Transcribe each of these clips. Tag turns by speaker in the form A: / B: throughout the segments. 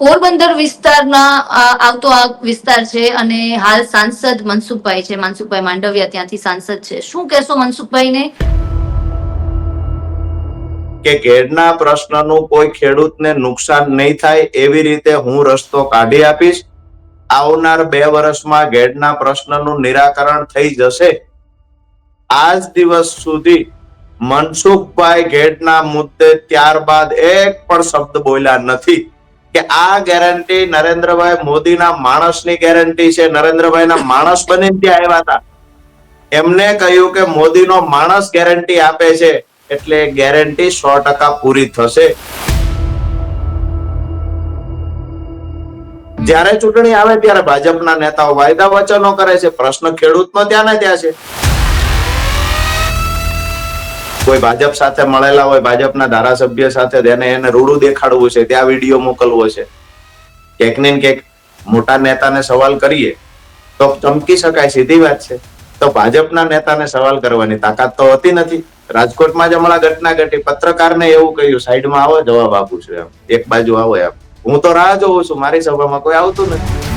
A: પોરબંદર વિસ્તારના આવતો આ વિસ્તાર છે અને હાલ સાંસદ મનસુખભાઈ છે. મનસુખભાઈ માંડવિયા ત્યાંથી સાંસદ છે. શું કહેશો મનસુખભાઈને?
B: કે ઘેડના પ્રશ્નનું કોઈ ખેડૂતને નુકસાન નહીં થાય એવી રીતે હું રસ્તો કાઢી આપીશ. આવનાર બે વર્ષમાં ઘેડના પ્રશ્નનું નિરાકરણ થઈ જશે. આજ દિવસ સુધી મનસુખભાઈ ઘેડના મુદ્દે ત્યારબાદ એક પણ શબ્દ બોલ્યા નથી. કે આ ગેરંટી નરેન્દ્રભાઈ મોદીના માણસની ગેરંટી છે. નરેન્દ્રભાઈના માણસ બનીને ત્યાં આવ્યા હતા. એમને કહ્યું કે મોદીનો માણસ ગેરંટી આપે છે, એટલે ગેરંટી સો ટકા પૂરી થશે. જ્યારે ચૂંટણી આવે ત્યારે ભાજપના નેતાઓ વાયદા વચનો કરે છે, પ્રશ્ન ખેડૂતનો ત્યાં ને ત્યાં છે. કોઈ ભાજપ સાથે મળેલા હોય, ભાજપના ધારાસભ્ય સાથે તેને એને રૂડું દેખાડવું છે, ત્યાં વીડિયો મોકલવો છે. ક્યાંક ને ક્યાંક મોટા નેતાને સવાલ કરીએ, તો ચમકી શકાય, સીધી વાત છે. તો ભાજપના નેતાને સવાલ કરવાની તાકાત તો હોતી નથી. રાજકોટમાં જ હમણાં ઘટના ઘટી. પત્રકારને એવું કહ્યું, સાઈડમાં આવો, જવાબ આપું છું. એમ. એક બાજુ આવો એમ. હું તો રાહ જોઉં છું, મારી સભામાં કોઈ આવતું નથી.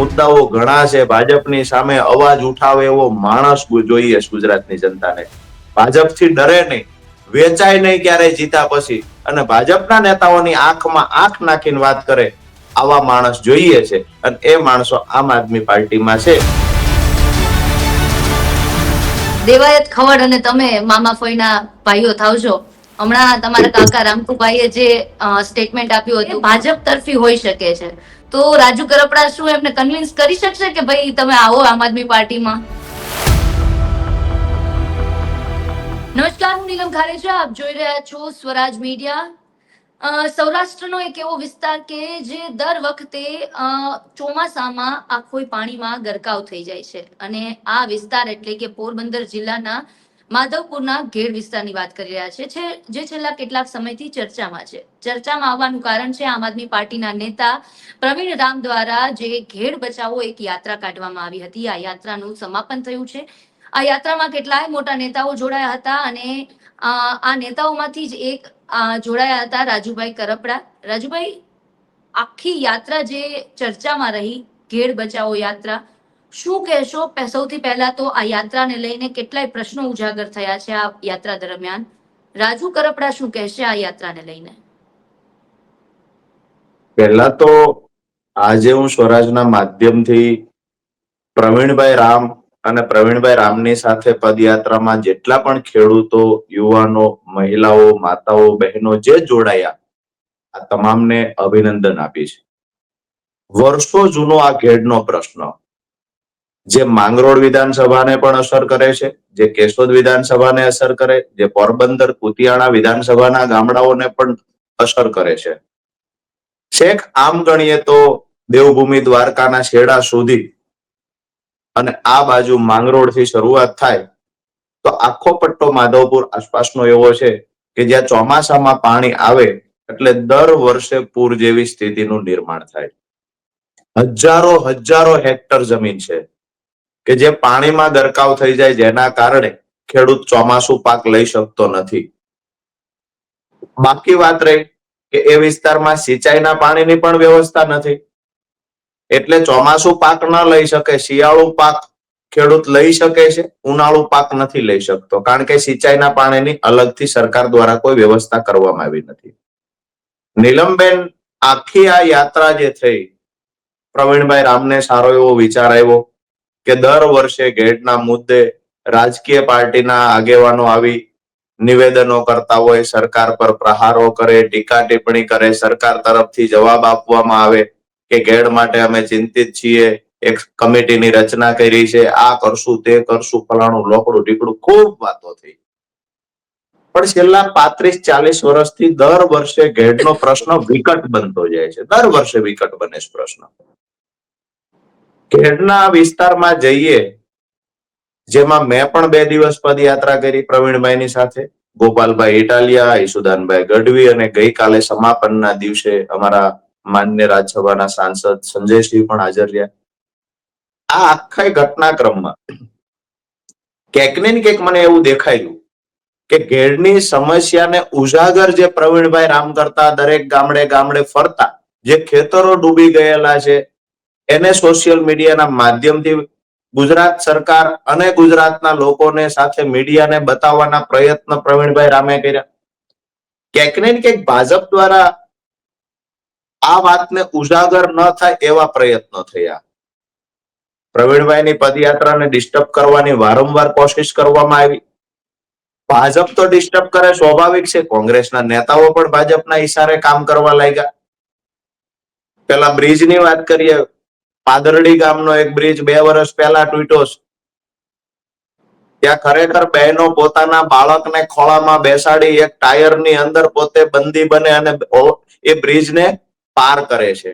B: મુદ્દાઓ ઘણા છે. ભાજપની સામે અવાજ ઉઠાવે એવો માણસ જોઈએ ગુજરાતની જનતાને. ભાજપથી ડરે નહીં. વેચાય નહીં ક્યારેય જીતા પછી. અને ભાજપના નેતાઓની આંખમાં આંખ નાખીને વાત કરે આવા માણસ જોઈએ છે. અને એ માણસો આમ આદમી પાર્ટીમાં છે.
A: દેવાયત ખવડ અને તમે મામા ફોઈના ભાઈઓ થાવજો. હમણાં તમારા કાકા રામકુભાઈએ જે સ્ટેટમેન્ટ આપ્યું હતું, ભાજપ તરફી હોઈ શકે છે. તો રાજુ કરપડા શું એમને કન્વિન્સ કરી શકશે કે ભાઈ તમે આવો આમ આદમી પાર્ટીમાં? નમસ્કાર, હું નીલમ ખારેજા આપ જોઈ રહ્યા છો સ્વરાજ મીડિયા. સૌરાષ્ટ્રનો એક એવો વિસ્તાર કે જે દર વખતે ચોમાસામાં આખો પાણીમાં ગરકાવ થઈ જાય છે. અને આ વિસ્તાર એટલે કે પોરબંદર જિલ્લાના માધવપુરના ઘેડ વિસ્તારની વાત કરી રહ્યા છે જે છેલ્લા કેટલાક સમયથી ચર્ચામાં છે. ચર્ચામાં આવવાનું કારણ છે, આમ આદમી પાર્ટીના નેતા પ્રવીણ રામ દ્વારા જે ઘેડ બચાવો એક યાત્રા કાઢવામાં આવી હતી. આ યાત્રાનું સમાપન થયું છે. આ યાત્રામાં કેટલાય મોટા નેતાઓ જોડાયા હતા અને આ નેતાઓમાંથી જ એક જોડાયા હતા, રાજુભાઈ કરપડા. રાજુભાઈ, આખી યાત્રા જે ચર્ચામાં રહી ઘેડ બચાવો યાત્રા શું કહેશો? સૌથી પહેલા તો આ યાત્રાને લઈને કેટલાય પ્રશ્નો ઉજાગર થયા છે આ યાત્રા દરમિયાન. રાજુ કરપડા શું કહેશે આ યાત્રાને લઈને?
B: પહેલા તો આજે હું સ્વરાજના માધ્યમથી પ્રવીણભાઈ રામ અને પ્રવીણભાઈ રામની સાથે પદયાત્રામાં જેટલા પણ ખેડૂતો, યુવાનો, મહિલાઓ, માતાઓ, બહેનો જે જોડાયા, આ તમામને અભિનંદન આપી છે વર્ષો જૂનો આ ઘેડનો પ્રશ્ન. જે માંગરોળ વિધાનસભાને પણ અસર કરે છે, જે કેશોદ વિધાનસભાને અસર કરે, જે પોરબંદર કુતિયાણા વિધાનસભાના ગામડાઓને પણ અસર કરે છે. છેક આમ ગણીએ તો દેવભૂમિ દ્વારકાના છેડા સુધી અને આ બાજુ માંગરોળથી શરૂઆત થાય, તો આખો પટ્ટો માધવપુર આસપાસનો એવો છે કે જ્યાં ચોમાસામાં પાણી આવે, એટલે દર વર્ષે પૂર જેવી સ્થિતિનું નિર્માણ થાય. હજારો હજારો હેક્ટર જમીન છે. કે જે પાણીમાં ગરકાવ થઈ જાય જેના કારણે ખેડૂત ચોમાસુ પાક લઈ શકતો નથી. બાકી વાત રહી કે એ વિસ્તારમાં સિંચાઈના પાણીની પણ વ્યવસ્થા નથી. એટલે ચોમાસુ પાક ન લઈ શકે, શિયાળુ પાક ખેડૂત લઈ શકે છે, ઉનાળુ પાક નથી લઈ શકતો. કારણ કે સિંચાઈના પાણીની અલગથી સરકાર દ્વારા કોઈ વ્યવસ્થા કરવામાં આવી નથી. નીલમબેન, આખી આ યાત્રા જે થઈ, પ્રવીણભાઈ રામને સારો એવો વિચાર આવ્યો. કે દર વર્ષે ઘેટના મુદ્દે રાજકીય પાર્ટીના આગેવાનો આવી નિવેદનો કરતા હોય, સરકાર પર પ્રહારો કરે, ટીકા ટિપ્પણી કરે, સરકાર તરફથી જવાબ આપવામાં આવે કે ઘેડ માટે અમે ચિંતિત છીએ, એક કમિટીની રચના કરી છે, આ કરશું, તે કરશું, ફલાણું લોકડું ઢીકડું ખૂબ વાતો થઈ. પણ છેલ્લા પાંત્રીસ, ચાલીસ વર્ષથી દર વર્ષે ઘેડનો પ્રશ્ન વિકટ બનતો જાય છે. દર વર્ષે વિકટ બને છે પ્રશ્ન. ખેડના વિસ્તારમાં જઈએ, જેમાં મેં પણ બે દિવસ પદયાત્રા કરી પ્રવીણભાઈની સાથે. ગોપાલભાઈ ઇટાલિયા, ઈસુદાનભાઈ ગઢવી અને ગઈકાલે સમાપનના દિવસે અમારા માન્ય રાજ્યસભાના સાંસદ સંજયસિંહ પણ હાજર રહ્યા. આ આખા ઘટનાક્રમમાં ક્યાંક ને ક્યાંક મને એવું દેખાયું કે ઘેડની સમસ્યાને ઉજાગર જે પ્રવીણભાઈ રામ કરતા દરેક ગામડે ગામડે ફરતા, જે ખેતરો ડૂબી ગયેલા છે એને સોશિયલ મીડિયાના માધ્યમથી ગુજરાત સરકાર અને ગુજરાતના લોકોને સાથે મીડિયાને બતાવવાના પ્રયત્ન પ્રવીણભાઈ રામે કર્યા. ક્યાંક ને ક્યાંક ભાજપ દ્વારા આ વાતને ઉજાગર ન થાય એવા પ્રયત્નો થયા. પ્રવીણભાઈની પદયાત્રાને ડિસ્ટર્બ કરવાની વારંવાર કોશિશ કરવામાં આવી. ભાજપ તો ડિસ્ટર્બ કરે સ્વાભાવિક છે, કોંગ્રેસના નેતાઓ પણ ભાજપના ઈશારે કામ કરવા લાગ્યા. પેલા બ્રિજની વાત કરીએ પાદરડી ગામનો એક બ્રિજ બે વર્ષ પહેલા તૂટ્યો છે. ત્યાં ખરેખર બહેનો પોતાના બાળકને ખોળામાં બેસાડી એક ટાયરની અંદર પોતે બંદી બને અને એ બ્રિજને પાર કરે છે.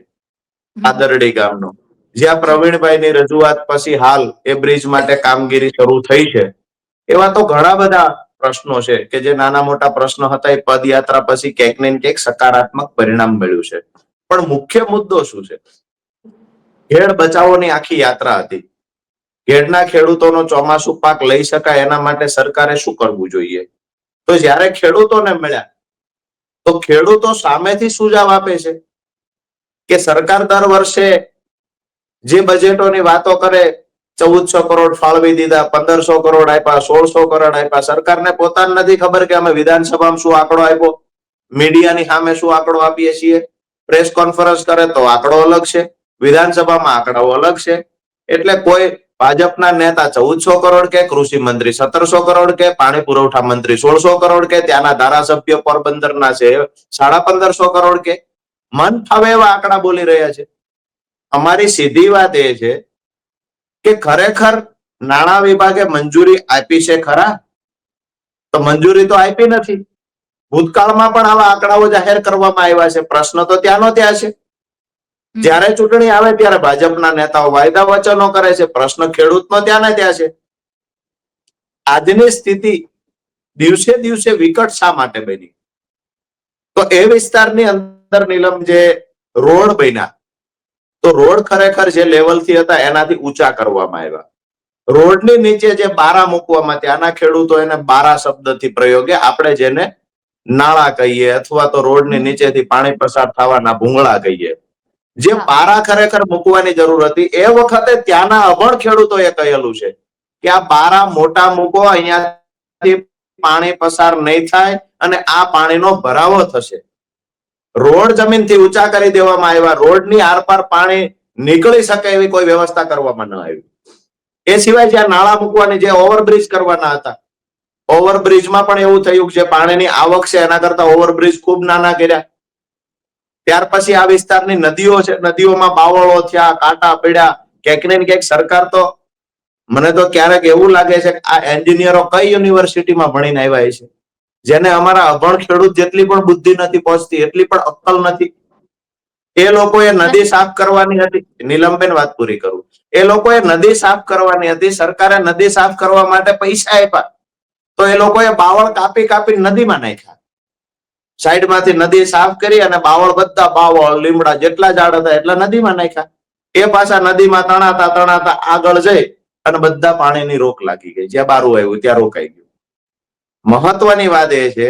B: પાદરડી ગામનો. જ્યાં પ્રવીણભાઈની રજૂઆત પછી હાલ એ બ્રિજ માટે કામગીરી શરૂ થઈ છે. એવા તો ઘણા બધા પ્રશ્નો છે કે જે નાના મોટા પ્રશ્નો હતા એ પદયાત્રા પછી ક્યાંક ને ક્યાંક સકારાત્મક પરિણામ મળ્યું છે. પણ મુખ્ય મુદ્દો શું છે? ખેડ બચાવોની આખી યાત્રા હતી. ઘેડના ખેડૂતોનો ચોમાસુ પાક લઈ શકાય એના માટે સરકારે શું કરવું જોઈએ? તો જ્યારે ખેડૂતોને મળ્યા, તો ખેડૂતો સામેથી સુઝાવ આપે છે? કે સરકાર દર વર્ષે જે બજેટોની વાતો કરે, ચૌદસો કરોડ ફાળવી દીધા, પંદરસો કરોડ આપ્યા, સોળસો કરોડ આપ્યા, સરકારને પોતાને નથી ખબર કે અમે વિધાનસભામાં શું આંકડો આપ્યો? મીડિયાની સામે શું આંકડો આપીએ છીએ? પ્રેસ કોન્ફરન્સ કરે તો આંકડો અલગ છે. વિધાનસભામાં આંકડાઓ અલગ છે. એટલે કોઈ ભાજપના નેતા ચૌદસો કરોડ કે, કૃષિ મંત્રી સત્તરસો કરોડ કે, પાણી પુરવઠા મંત્રી સોળસો કરોડ કે, ત્યાંના ધારાસભ્ય પોરબંદરના છે સાડા પંદરસો કરોડ કે. મન ફાવે એવા આંકડા બોલી રહ્યા છે. અમારી સીધી વાત એ છે કે ખરેખર નાણાં વિભાગે મંજૂરી આપી છે ખરા? તો મંજૂરી તો આપી નથી. ભૂતકાળમાં પણ આવા આંકડાઓ જાહેર કરવામાં આવ્યા છે. પ્રશ્ન તો ત્યાંનો ત્યાં છે. જ્યારે ચૂંટણી આવે ત્યારે ભાજપના નેતાઓ વાયદા વચનો કરે છે, પ્રશ્ન ખેડૂતનો ત્યાં ને ત્યાં છે. આજની સ્થિતિ દિવસે દિવસે વિકટ શા માટે બની? તો એ વિસ્તારની અંદર નીલમ જે રોડ બન્યા, તો રોડ ખરેખર જે લેવલથી હતા એનાથી ઊંચા કરવામાં આવ્યા. રોડની નીચે જે બારા મૂકવામાં ત્યાંના ખેડૂતો એને બારા શબ્દથી પ્રયોગે, આપણે જેને નાળા કહીએ અથવા તો રોડની નીચેથી પાણી પસાર થવાના ભૂંગળા કહીએ જે પારા ખરેખર મૂકવાની જરૂર હતી એ વખતે ત્યાંના અભણ ખેડૂતોએ કહેલું છે કે આ બારા મોટા મૂકો અહીંયાથી પાણી પસાર નહીં થાય અને આ પાણીનો ભરાવો થશે. રોડ જમીનથી ઊંચા કરી દેવામાં આવ્યા. રોડની આરપાર પાણી નીકળી શકે એવી કોઈ વ્યવસ્થા કરવામાં ન આવી. એ સિવાય જ્યાં નાળા મૂકવાની જે ઓવરબ્રિજ કરવાના હતા ઓવરબ્રિજમાં પણ એવું થયું કે જે પાણીની આવક છે એના કરતા ઓવરબ્રિજ ખૂબ નાના કર્યા. ત્યાર પછી આ વિસ્તારની નદીઓ છે, નદીઓમાં બાવળો થયા, કાંટા પડ્યા, ક્યાંક ને ક્યાંક સરકાર તો મને તો ક્યારેક એવું લાગે છે કે આ એન્જિનિયરો કઈ યુનિવર્સિટીમાં ભણીને આવ્યા છે? જેને અમારા અભણ ખેડૂત જેટલી પણ બુદ્ધિ નથી પહોંચતી, એટલી પણ અક્કલ નથી. એ લોકોએ નદી સાફ કરવાની હતી. નીલમબેન વાત પૂરી કરું. એ લોકોએ નદી સાફ કરવાની હતી. સરકારે નદી સાફ કરવા માટે પૈસા આપ્યા. તો એ લોકોએ બાવળ કાપી કાપી નદીમાં નાખ્યા. સાઈડમાંથી નદી સાફ કરી અને બાવળ બધા બાવળ, લીમડા જેટલા ઝાડ હતા એટલા નદીમાં નાખ્યા. એ પાછા નદીમાં તણાતા તણાતા આગળ જઈ અને બધા પાણીની રોક લાગી ગઈ. જ્યાં બારું આવ્યું, ત્યાં રોકાઈ ગયું. મહત્વની વાત એ છે,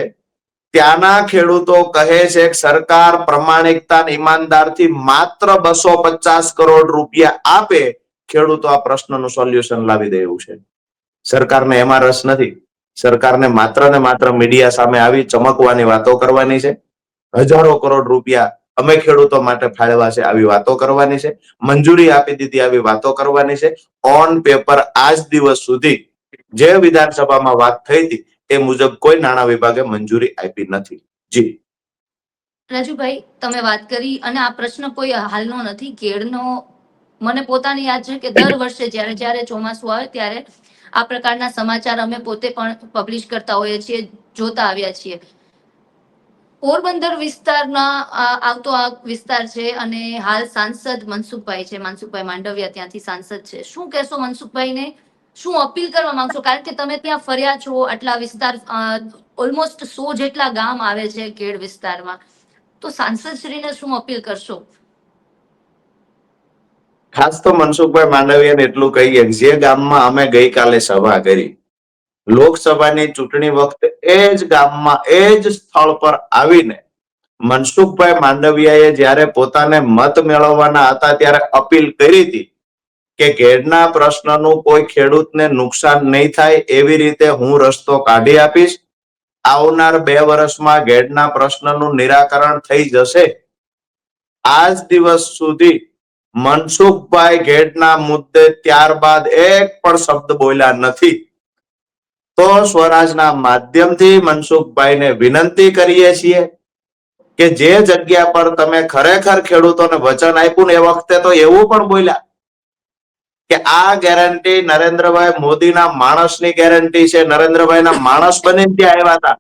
B: ત્યાંના ખેડૂતો કહે છે, સરકાર પ્રમાણિકતા ઈમાનદારથી માત્ર બસો પચાસ કરોડ રૂપિયા આપે. ખેડૂતો આ પ્રશ્નનું સોલ્યુશન લાવી દે એવું છે. સરકારને એમાં રસ નથી. સરકારને માત્ર ને માત્ર મીડિયા સામે આવી ચમકવાની વાતો કરવાની છે. હજારો કરોડ રૂપિયા અમે ખેડૂતો માટે ફાળવા છે આવી વાતો કરવાની છે. મંજૂરી આપી દીધી આવી વાતો કરવાની છે. ઓન પેપર આજ દિવસ સુધી જે વિધાનસભામાં વાત થઈ હતી, એ મુજબ કોઈ નાણાં વિભાગે મંજૂરી આપી નથી. જી.
A: રાજુભાઈ, તમે વાત કરી અને આ પ્રશ્ન કોઈ હાલનો નથી. કેળનો, મને પોતાની યાદ છે કે દર વર્ષે જ્યારે જ્યારે ચોમાસું આવે ત્યારે આ પ્રકારના સમાચાર અમે પોતે પણ પબ્લિશ કરતા હોઈએ છીએ, જોતા આવ્યા છીએ. પોરબંદર વિસ્તારના આવતો આ વિસ્તાર છે અને હાલ સાંસદ મનસુખભાઈ છે. મનસુખભાઈ માંડવિયા ત્યાંથી સાંસદ છે. શું કહેશો મનસુખભાઈને? શું અપીલ કરવા માંગશો? કારણ કે તમે ત્યાં ફર્યા છો આટલા વિસ્તાર ઓલમોસ્ટ સો જેટલા ગામ આવે છે કેડ વિસ્તારમાં. તો સાંસદ શ્રીને શું અપીલ કરશો?
B: ખાસ તો મનસુખભાઈ માંડવિયાને એટલું કહીએ જે ગામમાં અમે ગઈકાલે સભા કરી, લોકસભાની ચૂંટણી વખતે એ જ ગામમાં, એ જ સ્થળ પર આવીને મનસુખભાઈ માંડવિયાએ જ્યારે પોતાને મત મેળવવાના હતા ત્યારે અપીલ કરી હતી કે ઘેડના પ્રશ્નનું કોઈ ખેડૂતને નુકસાન નહીં થાય એવી રીતે હું રસ્તો કાઢી આપીશ. આવનાર બે વર્ષમાં ઘેડના પ્રશ્નનું નિરાકરણ થઈ જશે. આજ દિવસ સુધી મનસુખભાઈ ઘેડના મુદ્દે ત્યારબાદ એક પણ શબ્દ બોલ્યા નથી. તો સ્વરાજના માધ્યમથી મનસુખભાઈને વિનંતી કરીએ છીએ કે જે જગ્યા પર તમે ખરેખર ખેડૂતોને વચન આપ્યું ને એ વખતે તો એવું પણ બોલ્યા કે આ ગેરંટી નરેન્દ્રભાઈ મોદીના માણસની ગેરંટી છે. નરેન્દ્રભાઈના માણસ બનીને ત્યાં આવ્યા હતા.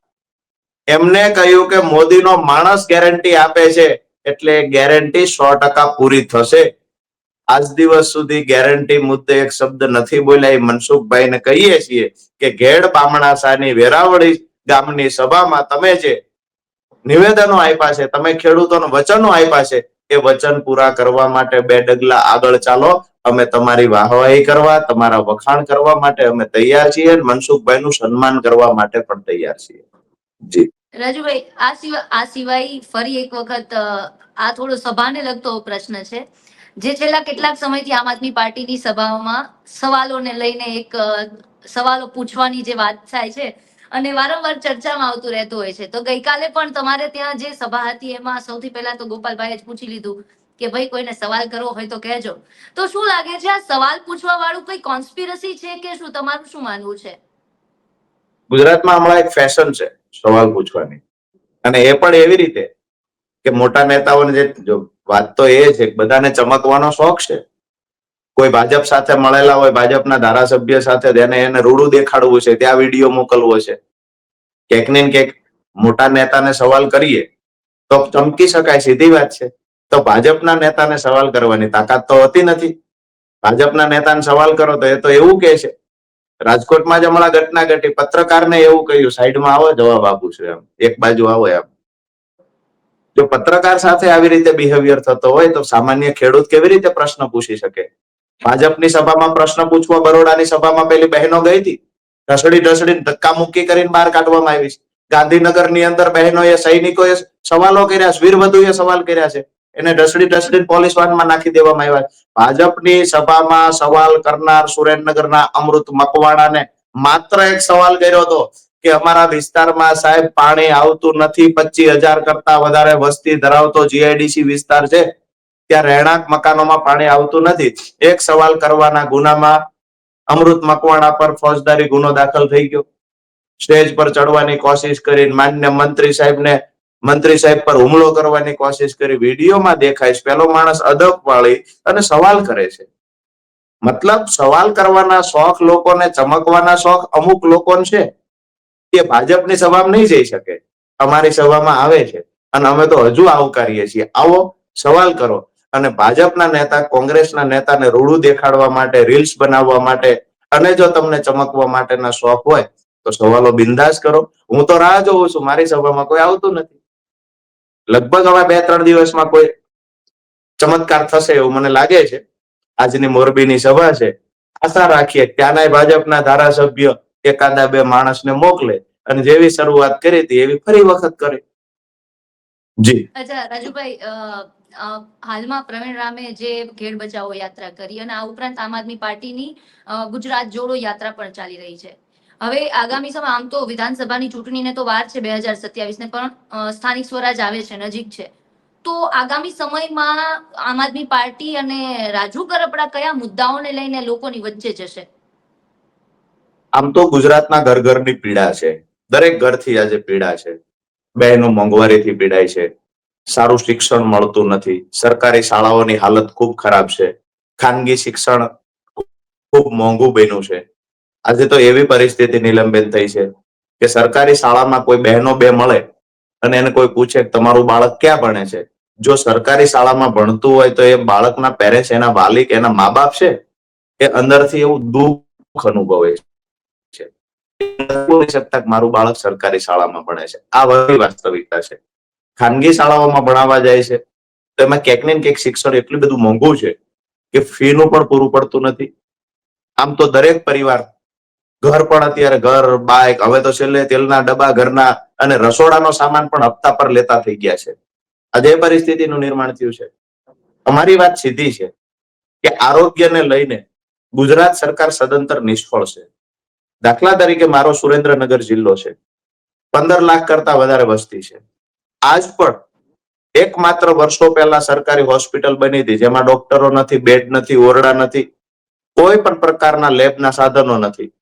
B: એમને કહ્યું કે મોદીનો માણસ ગેરંટી આપે છે એટલે ગેરંટી સો ટકા પૂરી થશે. આજ દિવસ સુધી ગેરંટી મુદ્દે એક શબ્દ નથી બોલ્યા. એ મનસુખભાઈને કહીએ છીએ કે ઘેડ બામણાસાની વેરાવળી ગામની સભામાં તમે જે નિવેદનો આપ્યા છે, તમે ખેડૂતોને વચનો આપ્યા છે, એ વચન પૂરા કરવા માટે બે ડગલા આગળ ચાલો. અમે તમારી વાહવાહી કરવા, તમારા વખાણ કરવા માટે અમે તૈયાર છીએ મનસુખભાઈ મનસુખભાઈનું સન્માન કરવા માટે પણ તૈયાર છીએ. જી.
A: રાજુભાઈ, આ સિવાય આ સિવાય ફરી એક વખત આ થોડો સભાને લગતો પ્રશ્ન છે. જે છેલ્લા કેટલાક સમયથી આમ આદમી પાર્ટીની સભાઓમાં સવાલોને લઈને એક સવાલો પૂછવાની જે વાત થાય છે અને વારંવાર ચર્ચામાં આવતું રહેતું હોય છે. તો ગઈકાલે પણ તમારે ત્યાં જે સભા હતી એમાં સૌથી પહેલા તો ગોપાલભાઈએ જ પૂછી લીધું કે ભાઈ કોઈને સવાલ કરવો હોય તો કહેજો. તો શું લાગે છે આ સવાલ પૂછવા વાળું કોઈ કોન્સ્પિરસી છે કે શું તમારું શું માનવું છે?
B: ગુજરાતમાં હમણાં એક ફેશન છે સવાલ પૂછવાની. અને એ પણ એવી રીતે કે મોટા નેતાઓને જો વાત તો એ છે બધાને ચમકવાનો શોખ છે. કોઈ ભાજપ સાથે મળેલા હોય, ભાજપના ધારાસભ્ય સાથે તેને એને રૂડું દેખાડવું છે, ત્યાં વીડિયો મોકલવો છે. ક્યાંક ને ક્યાંક મોટા નેતાને સવાલ કરીએ, તો ચમકી શકાય, સીધી વાત છે. તો ભાજપના નેતાને સવાલ કરવાની તાકાત તો હોતી નથી. ભાજપના નેતાને સવાલ કરો તો એ તો એવું કે છે. રાજકોટમાં જ હમણાં ઘટના ઘટી, પત્રકારને એવું કહ્યું, સાઈડમાં આવો, જવાબ આપું છું એમ. એક બાજુ આવો એમ. જો પત્રકાર સાથે આવી રીતે બિહેવિયર થતો હોય તો સામાન્ય ખેડૂત કેવી રીતે પ્રશ્ન પૂછી શકે? ભાજપની સભામાં પ્રશ્ન પૂછવા બરોડાની સભામાં પેલી બહેનો ગઈ હતી? ઢસડી ઢસડીને ધક્કા મુક્કી કરીને બહાર કાઢવામાં આવી છે. ગાંધીનગરની અંદર બહેનોએ સૈનિકોએ સવાલો કર્યા છે સવાલ કર્યા છે. એને ઢસડી ઢસડી પોલીસ વાનમાં નાખી દેવામાં આવ્યા. ભાજપની સભામાં સવાલ કરનાર સુરેન્દ્રનગરના અમૃત મકવાણાને માત્ર એક સવાલ કર્યો હતો કે અમારા વિસ્તારમાં સાહેબ પાણી આવતું નથી, પચીસ હજાર કરતા વધારે વસ્તી ધરાવતો જીઆઈડીસી વિસ્તાર છે, ત્યાં રહેણાંક મકાનોમાં પાણી આવતું નથી. એક સવાલ કરવાના ગુનામાં અમૃત મકવાણા પર ફોજદારી ગુનો દાખલ થઈ ગયો. સ્ટેજ પર ચડવાની કોશિશ કરી માન્ય મંત્રી સાહેબને, મંત્રી સાહેબ પર હુમલો કરવાની કોશિશ કરી વિડીયોમાં દેખાય છે. પેલો માણસ અદબ વાળી અને સવાલ કરે છે. મતલબ સવાલ કરવાના શોખ લોકોને, ચમકવાના શોખ અમુક લોકોને છે. એ ભાજપની સભામાં નહીં જઈ શકે. અમારી સભામાં આવે છે. અને અમે તો હજુ આવકારીએ છીએ. આવો, સવાલ કરો. અને ભાજપના નેતા, કોંગ્રેસના નેતાને રૂડું દેખાડવા માટે, રીલ્સ બનાવવા માટે અને જો તમને ચમકવા માટેના શોખ હોય, તો સવાલો બિંદાસ કરો. હું તો રાહ જોઉં છું. મારી સભામાં કોઈ આવતું નથી. લગભગ હવે બે ત્રણ દિવસમાં કોઈ ચમત્કાર થશે એવું મને લાગે છે. આજની મોરબીની સભા છે. આશા રાખીએ. ત્યાંના ભાજપના ધારાસભ્ય એકાદા બે માણસને મોકલે. અને જેવી શરૂઆત કરી હતી એવી ફરી વખત કરી. જી.
A: અચ્છા રાજુભાઈ હાલમાં પ્રવીણ રામે જે ખેડ બચાવો યાત્રા કરી અને આ ઉપરાંત આમ આદમી પાર્ટીની ગુજરાત જોડો યાત્રા પણ ચાલી રહી છે. હવે આગામી સમય આમ તો વિધાનસભાની ચૂંટણીને તો વાર છે બે હજાર સત્યાવીસ ને પણ સ્થાનિક સ્વરાજ આવે છે નજીક છે. તો આગામી સમયમાં આમ આદમી પાર્ટી અને રાજુ કરપડા કયા મુદ્દાઓને લઈને લોકોની વચ્ચે જશે?
B: આમ તો ગુજરાતના ઘર ઘરની પીડા છે. દરેક ઘરથી આજે પીડા છે. બહેનો મોંઘવારીથી પીડાય છે. સારું શિક્ષણ મળતું નથી. સરકારી શાળાઓની હાલત ખૂબ ખરાબ છે. ખાનગી શિક્ષણ ખૂબ મોંઘું બન્યું છે. આજે તો એવી પરિસ્થિતિ નિલંબન થઈ છે કે સરકારી શાળામાં કોઈ બહેનો બે મળે અને એને કોઈ પૂછે તમારું બાળક ક્યાં ભણે છે? જો સરકારી શાળામાં ભણતું હોય તો એ બાળકના પેરેન્ટ્સ એના વાલિક એના મા બાપ છે? એ અંદરથી એવું દુઃખ અનુભવે છે. બોલી શકતા કે મારું બાળક સરકારી શાળામાં ભણે છે. આ વળી વાસ્તવિકતા છે. ખાનગી શાળાઓમાં ભણાવવા જાય છે. તો એમાં ક્યાંક ને ક્યાંક શિક્ષણ એટલું બધું મોંઘું છે કે ફીનું પણ પૂરું પડતું નથી. આમ તો દરેક પરિવાર ઘર પણ અત્યારે ઘર બાઇક હવે તો છેલ્લે તેલના ડબ્બા, ઘરના અને રસોડાનો સામાન પણ હપ્તા પર લેતા થઈ ગયા છે. આજે પરિસ્થિતિનું નિર્માણ થયું છે. અમારી વાત સીધી છે કે આરોગ્યને લઈને ગુજરાત સરકાર સદંતર નિષ્ફળ છે. દાખલા તરીકે મારો સુરેન્દ્રનગર જિલ્લો છે. પંદર લાખ કરતા વધારે વસ્તી છે. આજ પણ એકમાત્ર વર્ષો પહેલા સરકારી હોસ્પિટલ બની હતી, જેમાં ડોક્ટરો નથી, બેડ નથી, ઓરડા નથી, કોઈ પણ પ્રકારના લેબના સાધનો નથી.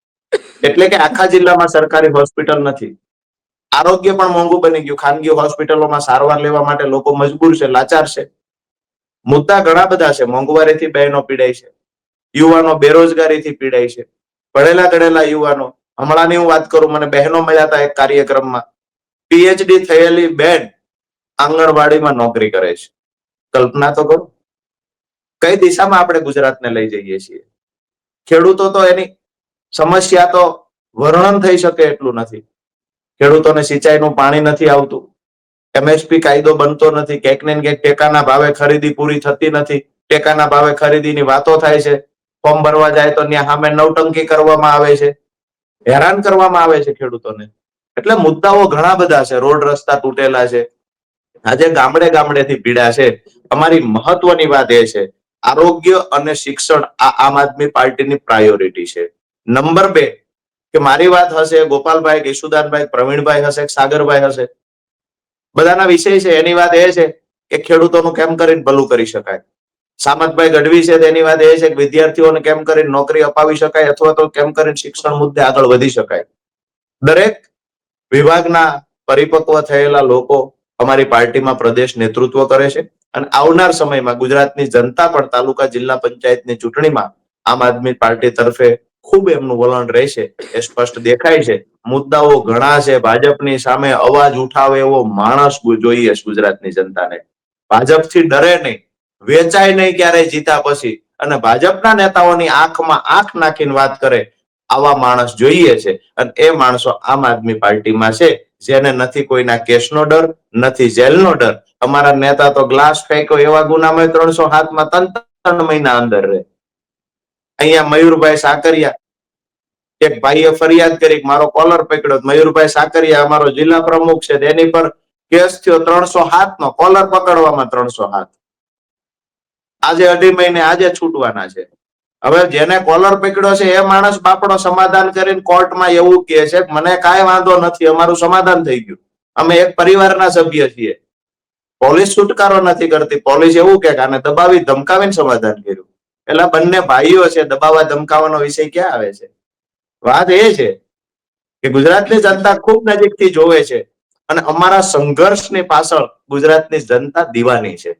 B: એટલે કે આખા જિલ્લામાં સરકારી હોસ્પિટલ નથી. આરોગ્ય પણ મોંઘું બની ગયું. ખાનગી હોસ્પિટલોમાં સારવાર લેવા માટે લોકો મજબૂર છે, લાચાર છે. મુદ્દા ઘણા બધા છે. મોંઘવારીથી બહેનો પીડાય છે. યુવાનો બેરોજગારીથી પીડાય છે. ભણેલા ગણેલા યુવાનો, હમણાંની હું વાત કરું, મને બહેનો મળ્યા હતા એક કાર્યક્રમમાં. પીએચડી થયેલી બેન આંગણવાડીમાં નોકરી કરે છે. કલ્પના તો કરો. કઈ દિશામાં આપણે ગુજરાતને લઈ જઈએ છીએ? ખેડૂતો તો એની સમસ્યા તો વર્ણન થઈ શકે એટલું નથી. ખેડૂતોને સિંચાઈનું પાણી નથી આવતું. એમએસપી કાયદો બનતો નથી. ક્યાંક ને ક્યાંક ટેકાના ભાવે ખરીદી પૂરી થતી નથી. ટેકાના ભાવે ખરીદીની વાતો થાય છે. ફોર્મ ભરવા જાય તો ત્યાં સામે નવટંકી કરવામાં આવે છે. હેરાન કરવામાં આવે છે ખેડૂતોને. એટલે મુદ્દાઓ ઘણા બધા છે. રોડ રસ્તા તૂટેલા છે. આજે ગામડે ગામડેથી પીડા છે. અમારી મહત્વની વાત એ છે. આરોગ્ય અને શિક્ષણ આ આમ આદમી પાર્ટીની પ્રાયોરિટી છે. નંબર બે, કે મારી વાત હશે, ગોપાલભાઈ, કેશુદાનભાઈ, પ્રવીણભાઈ હશે સાગરભાઈ હશે? બધાના વિષય છે. એની વાત એ છે કે ખેડૂતોનું કેમ કરીને ભલું કરી શકાય? સામતભાઈ ગઢવી છે તેની વાત એ છે કે વિદ્યાર્થીઓને કેમ કરીને નોકરી અપાવી શકાય અથવા તો કેમ કરીને શિક્ષણ મુદ્દે આગળ વધી શકાય. દરેક વિભાગના પરિપક્વ થયેલા લોકો અમારી પાર્ટીમાં પ્રદેશ નેતૃત્વ કરે છે અને આવનાર સમયમાં ગુજરાતની જનતા પણ તાલુકા જિલ્લા પંચાયતની ચૂંટણીમાં આમ આદમી પાર્ટી તરફે ખૂબ એમનું વલણ રહેશે એ સ્પષ્ટ દેખાય છે. મુદ્દાઓ ઘણા છે. ભાજપની સામે અવાજ ઉઠાવે એવો માણસ જોઈએ ગુજરાતની જનતાને. ભાજપથી ડરે નહીં. વેચાય નહીં ક્યારેય જીતા પછી. અને ભાજપના નેતાઓની આંખમાં આંખ નાખીને વાત કરે, આવા માણસ જોઈએ છે. અને એ માણસો આમ આદમી પાર્ટીમાં છે, જેને નથી કોઈના કેસનો ડર, નથી જેલનો ડર. અમારા નેતા તો ગ્લાસ ફેંકો એવા ગુનામાં ત્રણસો હાથમાં ત્રણ ત્રણ મહિના અંદર રહે. અહીંયા મયુરભાઈ સાકરિયા, એક ભાઈએ ફરિયાદ કરી મારો કોલર પકડ્યો. મયુરભાઈ સાકરિયા અમારો જિલ્લા પ્રમુખ છે, તેની પર કેસ થયો ત્રણસો હાથ નો કોલર પકડવામાં ત્રણસો હાથ. આજે અઢી મહિને, આજે છૂટવાના છે. હવે જેને કોલર પકડ્યો છે, એ માણસ બાપડો સમાધાન કરીને કોર્ટમાં એવું કહે છે, મને કાંઈ વાંધો નથી, અમારું સમાધાન થઈ ગયું. અમે એક પરિવારના સભ્ય છીએ. પોલીસ છુટકારો નથી કરતી. પોલીસ એવું કે આને દબાવી, ધમકાવીને સમાધાન કર્યું. એટલે બંને ભાઈઓ છે, દબાવવા, ધમકાવવાનો વિષય ક્યાં આવે છે? વાત એ છે કે ગુજરાતની જનતા ખૂબ નજીકથી જોવે છે અને અમારા સંઘર્ષની પાછળ ગુજરાતની જનતા દીવાની છે.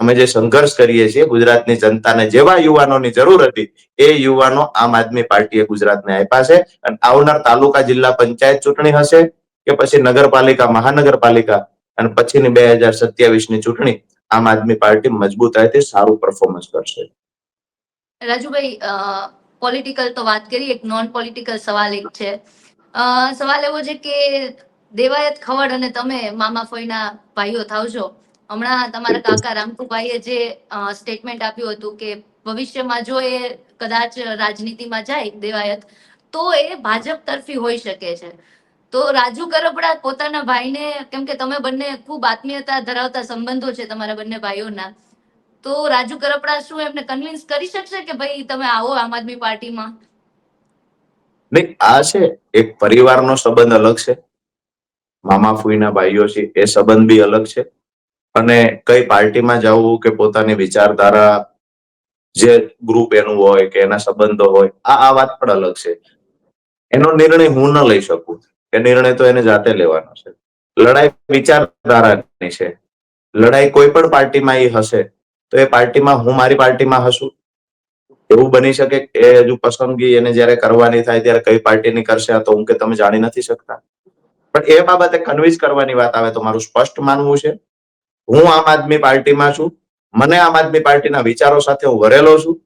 B: અમે જે સંઘર્ષ કરીએ છીએ ગુજરાતની જનતાને જેવા યુવાનોની જરૂર હતી, એ યુવાનો આમ આદમી પાર્ટીએ ગુજરાતને આપ્યા છે. અને આવનાર તાલુકા જિલ્લા પંચાયત ચૂંટણી હશે કે પછી નગરપાલિકા, મહાનગરપાલિકા અને પછીની બે હજાર સત્યાવીસની ચૂંટણી આમ આદમી પાર્ટી મજબૂતાઈથી સારું પરફોર્મન્સ કરશે.
A: રાજુભાઈ પોલિટિકલ તો વાત કરી, એક નોન પોલિટિકલ સવાલ એક છે. સવાલ એવો છે કે દેવાયત ખવડ અને તમે મામા ફોઈના ભાઈઓ થાવ છો હમણાં તમારા કાકા રામકુભાઈએ જે સ્ટેટમેન્ટ આપ્યું હતું કે ભવિષ્યમાં જો એ કદાચ રાજનીતિમાં જાય દેવાયત, તો એ ભાજપ તરફી હોઈ શકે છે. તો રાજુ કરપડા પોતાના ભાઈને, કેમ કે તમે બંને ખૂબ આત્મીયતા ધરાવતા સંબંધો છે તમારા બંને ભાઈઓના, તો રાજુ કરપડા શું એમને કન્વિન્સ કરી શકશે કે ભાઈ તમે આવો આમ આદમી પાર્ટીમાં?
B: નહીં, આ છે, એક પરિવારનો સંબંધ અલગ છે. મામા ફૂઈના ભાઈઓ છે, એ સંબંધ બી અલગ છે. અને કઈ પાર્ટીમાં જવું કે પોતાની વિચારધારા જે ગ્રુપ એનું હોય કે એના સંબંધો હોય, આ આ વાત પણ અલગ છે. એનો નિર્ણય હું ન લઈ શકું. એ નિર્ણય તો એને જાતે લેવાનો છે. લડાઈ વિચારધારાની છે. લડાઈ કોઈ પણ પાર્ટીમાં એ હશે, તો એ પાર્ટીમાં હું મારી પાર્ટીમાં હશું? એવું બની શકે કે હજુ પસંદગી એને જયારે કરવાની થાય ત્યારે કઈ પાર્ટીની કરશે, આ તો હું કે તમે જાણી નથી શકતા. પણ એ બાબતે કન્વિન્સ કરવાની વાત આવે તો મારું સ્પષ્ટ માનવું છે. હું આમ આદમી પાર્ટીમાં છું, મને આમ આદમી પાર્ટીના વિચારો સાથે હું વરેલો છું.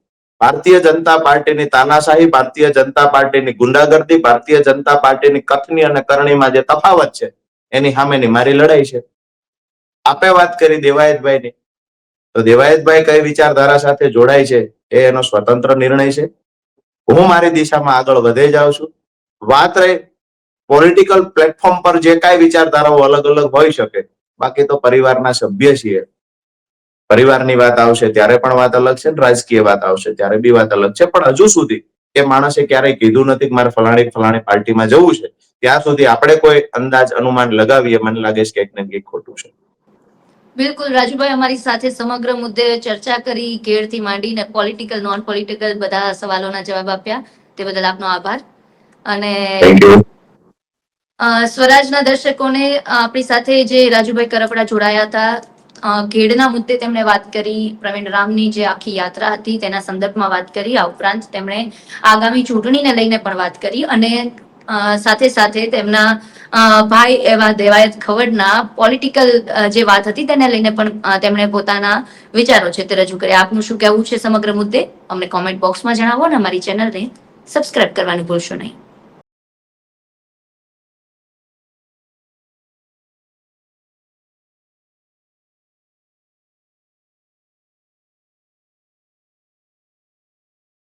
B: ભારતીય જનતા પાર્ટીની તાનાશાહી, ભારતીય જનતા પાર્ટીની ગુંડાગર્દી, ભારતીય જનતા પાર્ટીની કથની અને કરણીમાં જે તફાવત છે, એની સામેની મારી લડાઈ છે. આપે વાત કરી દેવાયતભાઈની. તો દેવાયતભાઈ કઈ વિચારધારા સાથે જોડાય છે, એ એનો સ્વતંત્ર નિર્ણય છે. હું મારી દિશામાં આગળ વધે જાઉં છું. વાત રહી પોલિટિકલ પ્લેટફોર્મ પર જે કાંઈ વિચારધારાઓ અલગ અલગ હોઈ શકે બાકી તો પરિવારના સભ્ય છીએ. પરિવારની વાત આવશે ત્યારે પણ વાત અલગ છે ને રાજકીય વાત આવશે ત્યારે બી વાત અલગ છે. પણ હજુ સુધી એ માણસે ક્યારેય કીધું નથી કે મારે ફલાણી ફલાણી પાર્ટીમાં જવું છે. ત્યાં સુધી આપણે કોઈ અંદાજ અનુમાન લગાવીએ મને લાગે છે કે કંઈક ને કંઈક ખોટું છે.
A: બિલકુલ રાજુભાઈ અમારી સાથે સમગ્ર મુદ્દે ચર્ચા કરી કેળથી માંડીને પોલિટિકલ નોન પોલિટિકલ બધા સવાલોના જવાબ આપ્યા. તે બદલ આપનો આભાર. અને
B: થેન્ક યુ
A: અ, સ્વરાજના દર્શકોને આપણી સાથે જે રાજુભાઈ કરપડા જોડાયા હતા ઘેડના મુદ્દે તેમણે વાત કરી, પ્રવીણ રામની જે આખી યાત્રા હતી તેના સંદર્ભમાં વાત કરી, આ ઉપરાંત તેમણે આગામી ચૂંટણીને લઈને પણ વાત કરી અને સાથે સાથે તેમના ભાઈ એવા દેવાયત ખવડના પોલિટિકલ જે વાત હતી તેને લઈને પણ તેમણે પોતાના વિચારો છે તે રજૂ કર્યા. આપનું શું કહેવું છે સમગ્ર મુદ્દે? અમને કોમેન્ટ બોક્સમાં જણાવો અને અમારી ચેનલને સબસ્ક્રાઇબ કરવાનું ભૂલશો નહીં.